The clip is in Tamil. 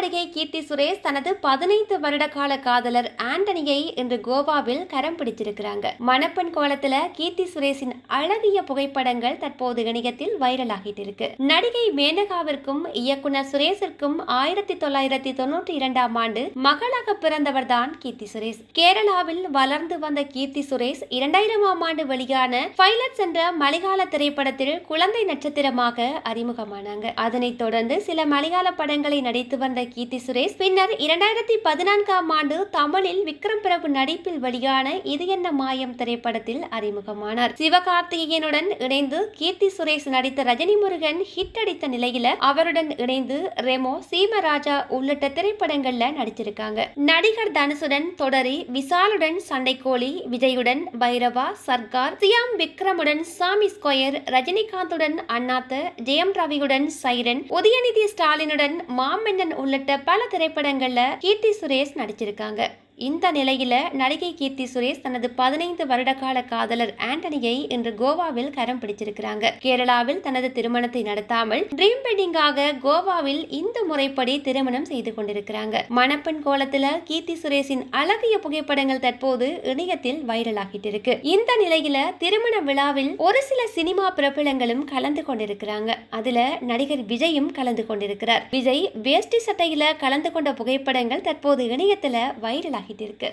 நடிகை கீர்த்தி சுரேஷ் தனது பதினைந்து வருட கால காதலர் ஆண்டனியை இன்று கோவாவில் கரம் பிடிச்சிருக்கிறாங்க மணப்பெண் கோலத்துல கீர்த்தி சுரேஷின் அழகிய புகைப்படங்கள் தற்போது இணையத்தில் வைரலாகிட்டு இருக்கு நடிகை மேனகாவிற்கும் இயக்குனர் சுரேஷிற்கும் ஆயிரத்தி தொள்ளாயிரத்தி தொண்ணூற்றி இரண்டாம் ஆண்டு மகளாக பிறந்தவர் தான் கீர்த்தி சுரேஷ். கேரளாவில் வளர்ந்து வந்த கீர்த்தி சுரேஷ் இரண்டாயிரமாம் ஆண்டு வெளியான பைலட்ஸ் என்ற மலையாள திரைப்படத்தில் குழந்தை நட்சத்திரமாக அறிமுகமானாங்க. அதனைத் தொடர்ந்து சில மலையாள படங்களை நடித்து வந்த கீர்த்தி சுரேஷ். பின்னர் இரண்டாயிரத்தி பதினான்காம் ஆண்டு தமிழில் விக்ரம் பிரபு நடிப்பில் வெளியான இது என்ன மாயம் திரைப்படத்தில் அறிமுகமானார். சிவகார்த்திகேயனுடன் இணைந்து கீர்த்தி சுரேஷ் நடித்த ரஜினி முருகன் ஹிட் அடித்த நிலையில அவருடன் இணைந்து ரெமோ சீமராஜா உள்ளிட்ட திரைப்படங்கள்ல நடிச்சிருக்காங்க. நடிகர் தனுசுடன் தொடரி விசாலுடன் சண்டைக்கோழி விஜயுடன் பைரவா சர்கார் சியாம் விக்ரமுடன் சாமி ஸ்கொயர் ரஜினிகாந்துடன் அண்ணாத்த ஜெயம் ரவியுடன் சைரன் உதயநிதி ஸ்டாலினுடன் மாமன்னன் உள்ளிட்ட பல திரைப்படங்கள்ல கீர்த்தி சுரேஷ் நடிச்சிருக்காங்க. இந்த நிலையில் நடிகை கீர்த்தி சுரேஷ் தனது பதினைந்து வருடகால காதலர் ஆண்டனியை இன்று கோவாவில் கரம் பிடிச்சிருக்கிறாங்க. கேரளாவில் தனது திருமணத்தை நடத்தாமல் ட்ரீம் வெட்டிங்காக கோவாவில் இந்து முறைப்படி திருமணம் செய்து கொண்டிருக்கிறாங்க. மணப்பெண் கோலத்துல கீர்த்தி சுரேஷின் அழகிய புகைப்படங்கள் தற்போது இணையத்தில் வைரலாகிட்டு இருக்கு. இந்த நிலையில திருமண விழாவில் ஒரு சில சினிமா பிரபலங்களும் கலந்து கொண்டிருக்கிறாங்க. அதுல நடிகர் விஜயும் கலந்து கொண்டிருக்கிறார். விஜய் வேஷ்டி சட்டையில கலந்து கொண்ட புகைப்படங்கள் தற்போது இணையத்துல வைரலாகிட்டு இருக்கு